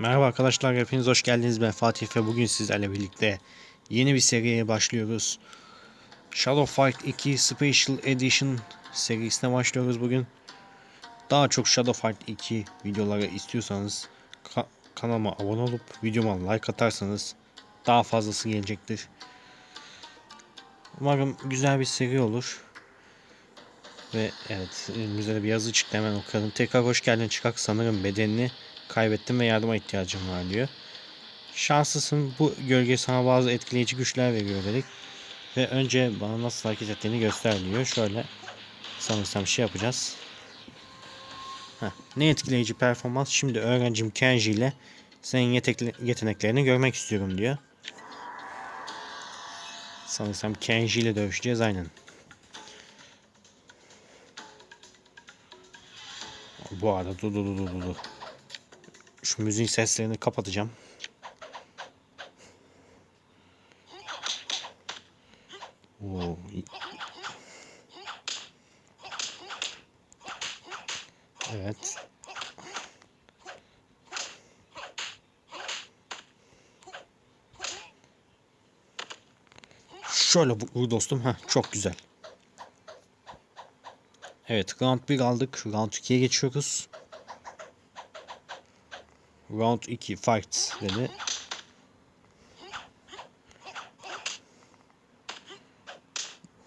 Merhaba arkadaşlar, hepiniz hoş geldiniz. Ben Fatih ve bugün sizlerle birlikte yeni bir seriye başlıyoruz. Shadow Fight 2 Special Edition serisine başlıyoruz bugün. Daha çok Shadow Fight 2 videoları istiyorsanız ka- kanalıma abone olup videoma like atarsanız daha fazlası gelecektir. Umarım güzel bir seri olur. Ve evet önümüzde de bir yazı çıktı hemen okuyalım. Tekrar hoş geldin çıkak sanırım bedenini kaybettim ve yardıma ihtiyacım var diyor. Şanslısın bu gölge sana bazı etkileyici güçler veriyor dedik. Ve önce bana nasıl hareket ettiğini göster diyor. Şöyle sanırsam şey yapacağız. Heh, ne etkileyici performans? Şimdi öğrencim Kenji ile senin yeteneklerini görmek istiyorum diyor. Sanırsam Kenji ile dövüşeceğiz aynen. Bu arada dur dur dur dur dur. Şu müziğin seslerini kapatacağım. İ- Evet. Şöyle vur dostum. Heh, çok güzel. Evet round 1 aldık. Round 2'ye geçiyoruz. Round 2 fight dedi.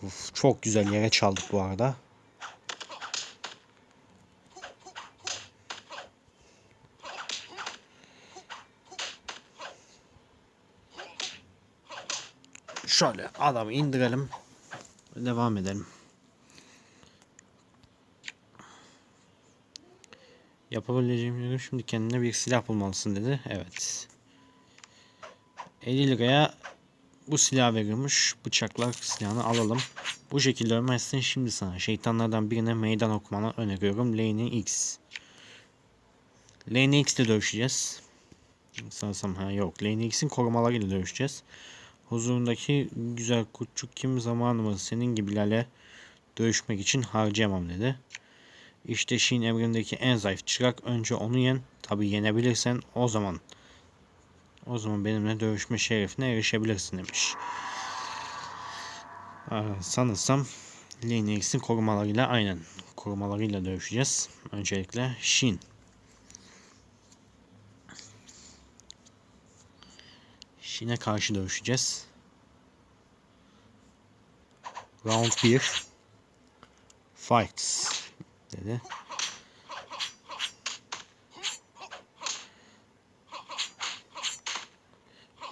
Uf, çok güzel yere çaldık bu arada. Şöyle adamı indirelim. Devam edelim. Yapabileceğim diyorum. Şimdi kendine bir silah bulmalısın dedi. Evet. 50 liraya bu silah veriyormuş. Bıçaklar silahını alalım. Bu şekilde ölmezsin şimdi sana. Şeytanlardan birine meydan okumanı öneriyorum. Lane X. Lane X'le dövüşeceğiz. Sanırsam ha yok. Lane X'in korumalarıyla dövüşeceğiz. Huzurundaki güzel kurtçuk kim zamanımı senin gibilerle dövüşmek için harcayamam dedi. İşte Shin evrendeki en zayıf çırak. Önce onu yen. Tabi yenebilirsen o zaman o zaman benimle dövüşme şerefine erişebilirsin demiş. Aa, sanırsam Linux'in korumalarıyla aynen korumalarıyla dövüşeceğiz. Öncelikle Shin. Shin'e karşı dövüşeceğiz. Round 1 Fights dedi.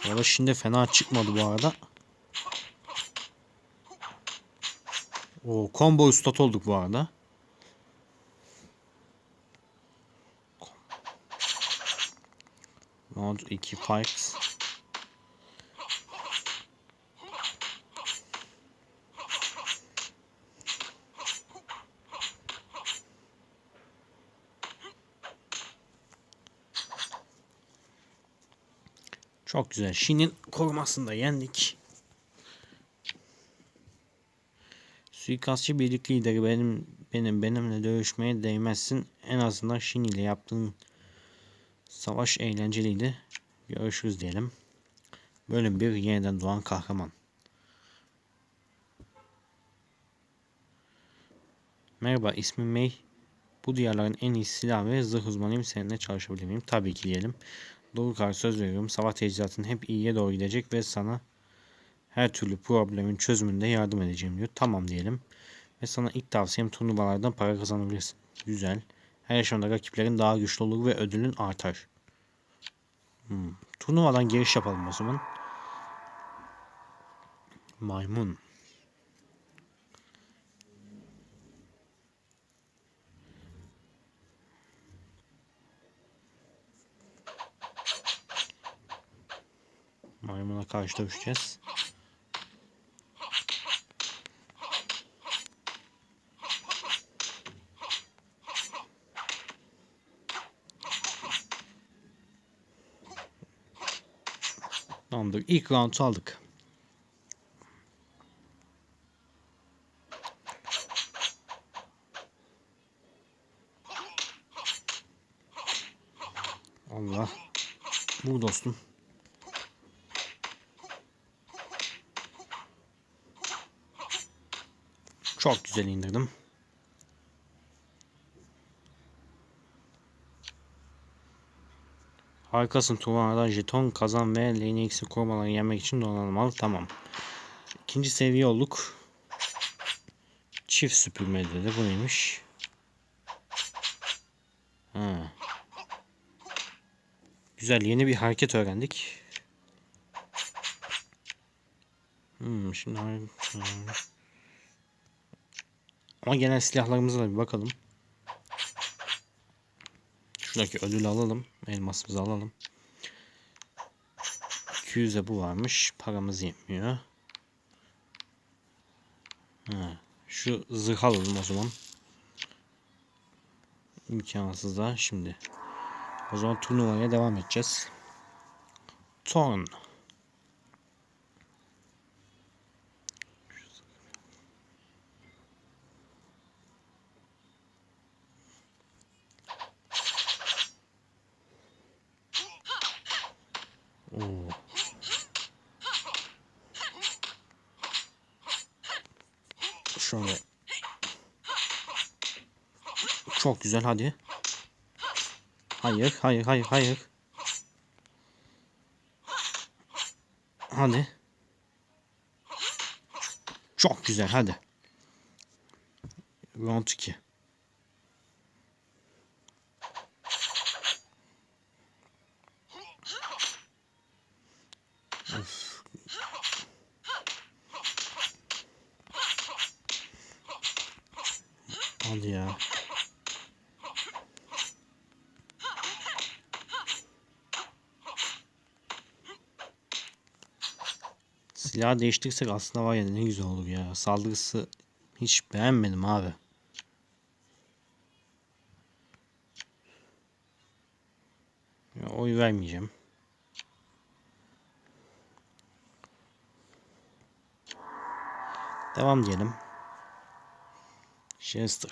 Valla şimdi fena çıkmadı bu arada. O combo üstad olduk bu arada. Round 2 fights. Çok güzel. Shin'in korumasını da yendik. Suikastçı birlik lideri benim benim benimle dövüşmeye değmezsin. En azından Shin ile yaptığın savaş eğlenceliydi. Görüşürüz diyelim. Bölüm bir yeniden doğan kahraman. Merhaba ismim May. Bu diyarların en iyi silah ve zırh uzmanıyım. Seninle çalışabilir miyim? Tabii ki diyelim. Doğru kar söz veriyorum. Savaş teçhizatın hep iyiye doğru gidecek ve sana her türlü problemin çözümünde yardım edeceğim diyor. Tamam diyelim. Ve sana ilk tavsiyem turnuvalardan para kazanabilirsin. Güzel. Her yaşamda rakiplerin daha güçlü olur ve ödülün artar. Hmm. Turnuvadan giriş yapalım o zaman. Maymun. Maymuna karşı dövüşeceğiz. Tamamdır. İlk round aldık. Allah. Vur dostum. Çok güzel indirdim. Harikasın Tuvana'dan jeton kazan ve lane'i eksik korumaları yenmek için donanmalı. Tamam. İkinci seviye olduk. Çift süpürme dedi. Bu neymiş? Ha. Güzel yeni bir hareket öğrendik. Hmm, şimdi ama genel silahlarımıza da bir bakalım. Şuradaki ödülü alalım. Elmasımızı alalım. 200'e bu varmış. Paramız yetmiyor. Ha, şu zırh alalım o zaman. İmkansız da şimdi. O zaman turnuvaya devam edeceğiz. Ton. Oo. Şöyle. Çok güzel hadi. Hayır, hayır, hayır, hayır. Hadi. Çok güzel hadi. Round 2. Hadi ya. Silah değiştirsek aslında var ya ne güzel olur ya. Saldırısı hiç beğenmedim abi. Ya, oy vermeyeceğim. Devam diyelim. Chester.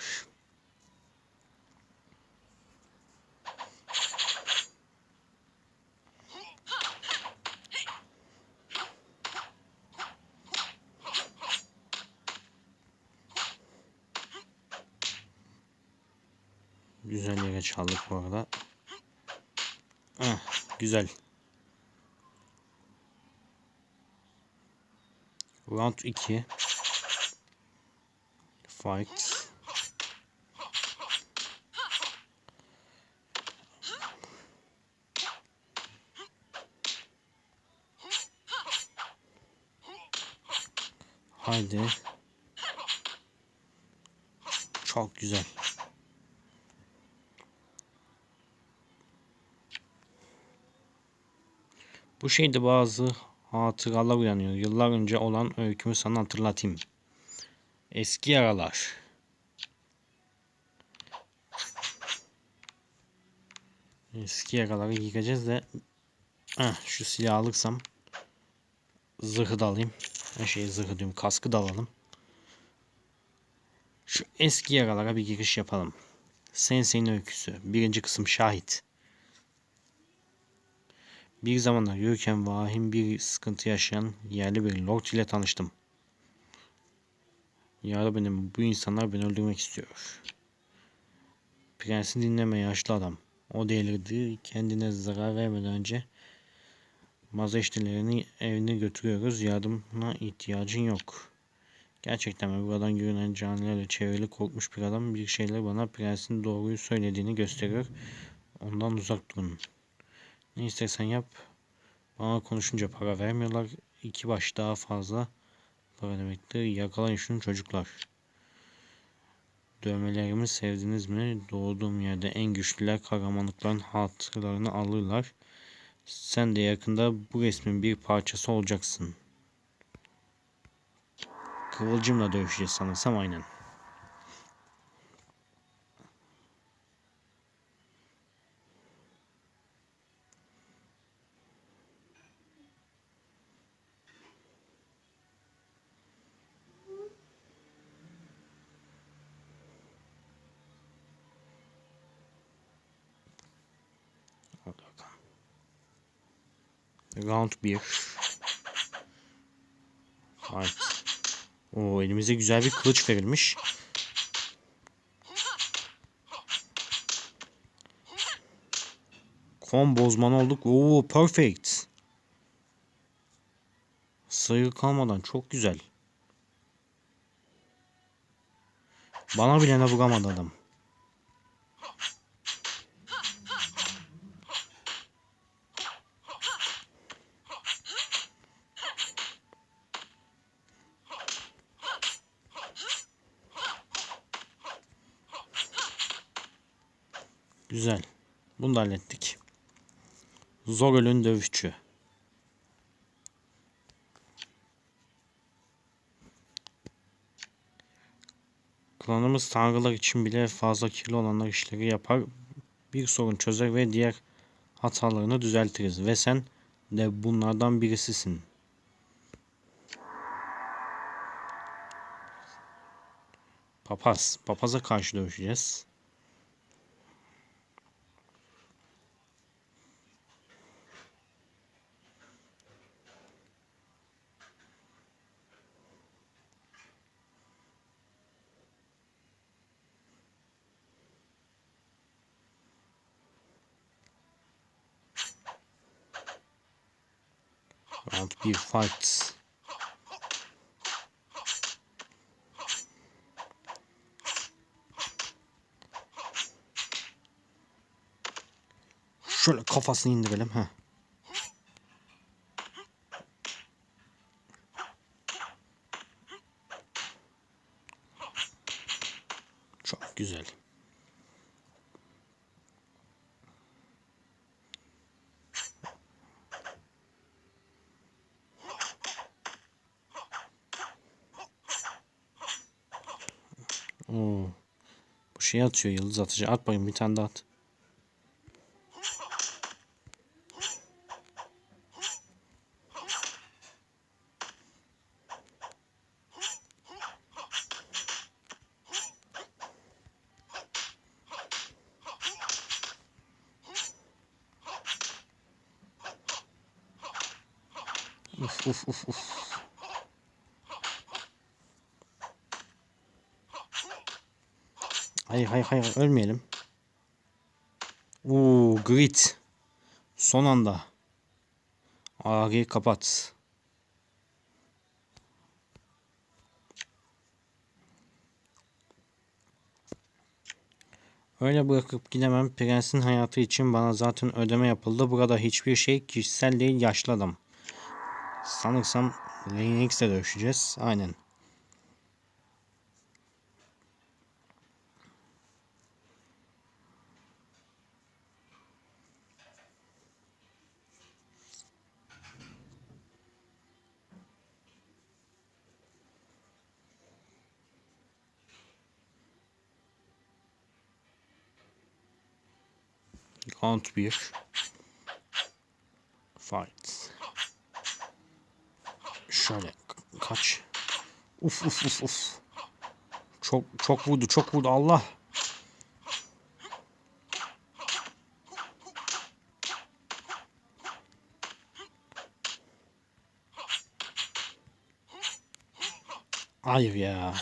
Güzel yere çaldık bu arada. Ah, güzel. Round 2. Fight. Haydi. Çok güzel. Bu şeyde bazı hatıralar uyanıyor. Yıllar önce olan öykümü sana hatırlatayım. Eski yaralar. Eski yaraları yıkacağız da Heh, şu silahı alırsam zırhı da alayım. Her şeyi zırhı. Kaskı da alalım. Şu eski yaralara bir giriş yapalım. Sensei'nin öyküsü. Birinci kısım şahit. Bir zamanlar yürürken vahim bir sıkıntı yaşayan yerli bir lord ile tanıştım. Ya benim bu insanlar beni öldürmek istiyor. Prensi dinleme yaşlı adam. O delirdi. Kendine zarar vermeden önce Mazeştilerini evine götürüyoruz. Yardımına ihtiyacın yok. Gerçekten mi? Buradan görünen canilerle çevrili korkmuş bir adam bir şeyler bana prensin doğruyu söylediğini gösteriyor. Ondan uzak durun. Ne istersen yap. Bana konuşunca para vermiyorlar. İki baş daha fazla para demektir. Yakalayın şunu çocuklar. Dövmelerimi sevdiniz mi? Doğduğum yerde en güçlüler kahramanlıkların hatıralarını alırlar. Sen de yakında bu resmin bir parçası olacaksın. Kıvılcımla dövüşeceğiz sanırsam aynen. Round 1. Fight. Oo elimize güzel bir kılıç verilmiş. Kom bozman olduk. Oo perfect. Sayı kalmadan çok güzel. Bana bile ne vuramadı adam. Güzel. Bunu da hallettik. Zogol'ün dövüşçü. Klanımız tanrılar için bile fazla kirli olanlar işleri yapar. Bir sorun çözer ve diğer hatalarını düzeltiriz. Ve sen de bunlardan birisisin. Papaz. Papaza karşı dövüşeceğiz. Round 1 fight. Şöyle kafasını indirelim. Heh. Çok güzel. Şey atıyor yıldız atıcı. At bakayım bir tane daha at. Uf uf uf. Hayır hayır hayır ölmeyelim. Oo grit. Son anda. Ağrıyı kapat. Öyle bırakıp gidemem. Prensin hayatı için bana zaten ödeme yapıldı. Burada hiçbir şey kişisel değil yaşlı adam. Sanırsam Linux ile dövüşeceğiz. Aynen. Round 1 Fight. Şöyle kaç? Uf uf uf uf. Çok çok vurdu çok vurdu. Allah! Hayır ya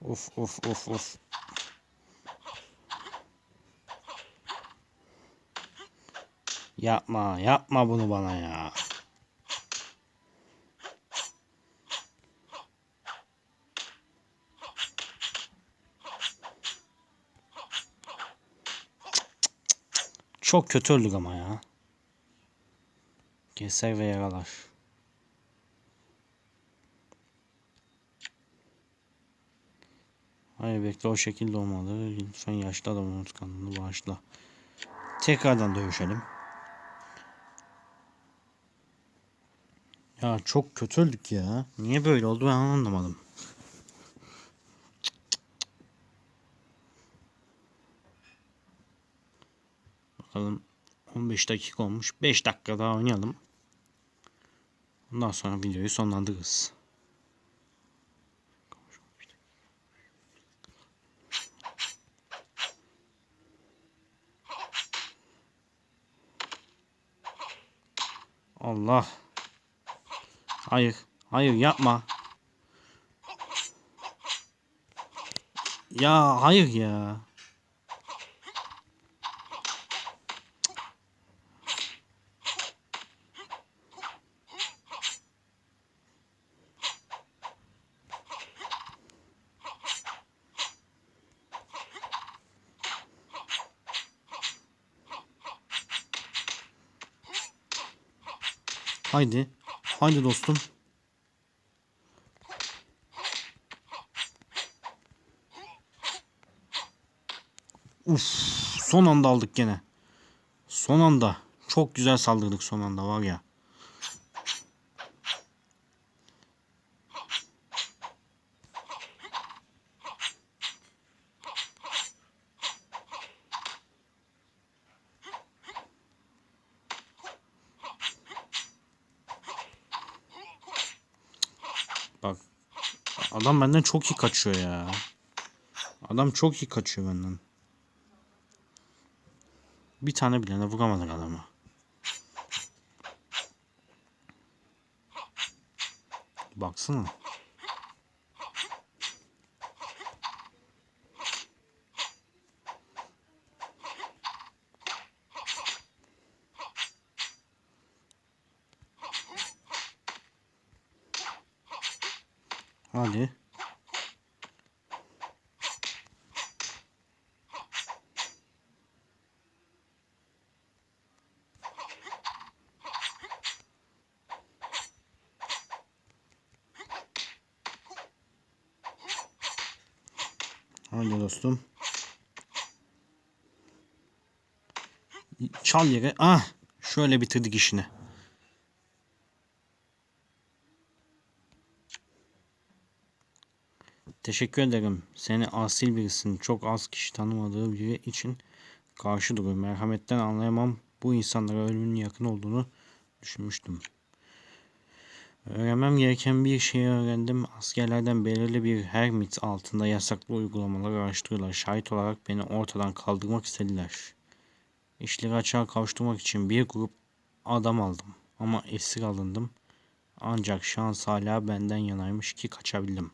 Uf uf. Yapma, yapma bunu bana ya. Çok kötü öldük ama ya. Keser ve yaralar. Hayır bekle o şekilde olmalı. Lütfen yaşlı adamın unutkanlığını bağışla. Tekrardan dövüşelim. Ya çok kötü öldük ya. Niye böyle oldu ben anlamadım. Bakalım 15 dakika olmuş. 5 dakika daha oynayalım. Ondan sonra videoyu sonlandırırız. Allah. Hayır. Hayır yapma. Ya hayır ya. Haydi. Haydi dostum. Uf, son anda aldık gene. Son anda. Çok güzel saldırdık son anda var ya. Bak. Adam benden çok iyi kaçıyor ya. Adam çok iyi kaçıyor benden. Bir tane bile de vuramadık adamı. Baksana. Hadi. Hadi dostum. Çal yere. Ah! Şöyle bitirdik işini. Teşekkür ederim. Seni asil birisin. Çok az kişi tanımadığı biri için karşı duruyor. Merhametten anlayamam. Bu insanlara ölümün yakın olduğunu düşünmüştüm. Öğrenmem gereken bir şeyi öğrendim. Askerlerden belirli bir hermit altında yasaklı uygulamaları araştırıyorlar. Şahit olarak beni ortadan kaldırmak istediler. İşleri açığa kavuşturmak için bir grup adam aldım. Ama esir alındım. Ancak şans hala benden yanaymış ki kaçabildim.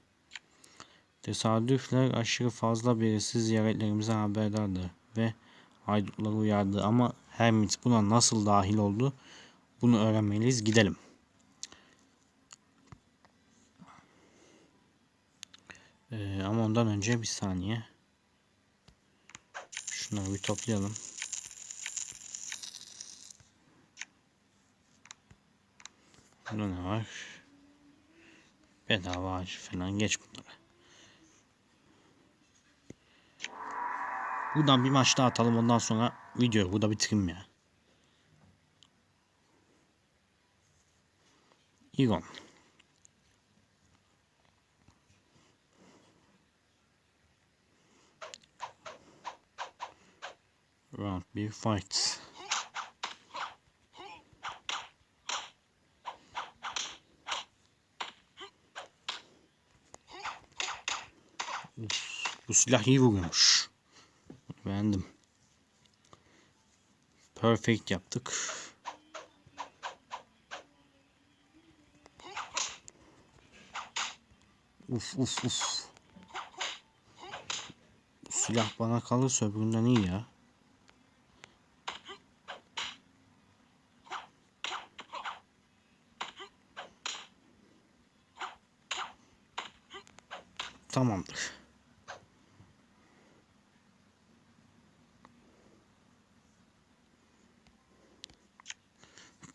Tesadüfler aşırı fazla birisi ziyaretlerimizden haberdardı ve haydutları uyardı ama Hermit buna nasıl dahil oldu bunu öğrenmeliyiz gidelim. Ee, ama ondan önce bir saniye. Şunları bir toplayalım. Burada ne var? Bedava ağaç falan geç bunları. Buradan bir maç daha atalım ondan sonra videoyu burada bitireyim ya. Igon. Round bir fight. Bu silah iyi vuruyormuş. Beğendim. Perfect yaptık. Uf uf uf. Bu silah bana kalırsa öbüründen iyi ya. Tamamdır.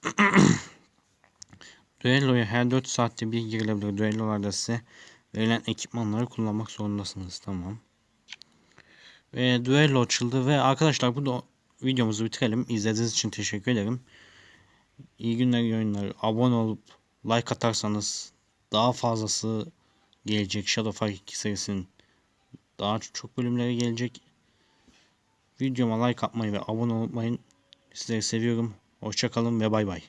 Düelloya her 4 saatte bir girilebilir. Düellolarda size verilen ekipmanları kullanmak zorundasınız. Tamam. Ve düello açıldı ve arkadaşlar burada videomuzu bitirelim. İzlediğiniz için teşekkür ederim. İyi günler, iyi oyunlar. Abone olup like atarsanız daha fazlası gelecek. Shadow Fight 2 serisinin daha çok bölümleri gelecek. Videoma like atmayı ve abone olmayı sizleri seviyorum. Hoşçakalın ve bay bay.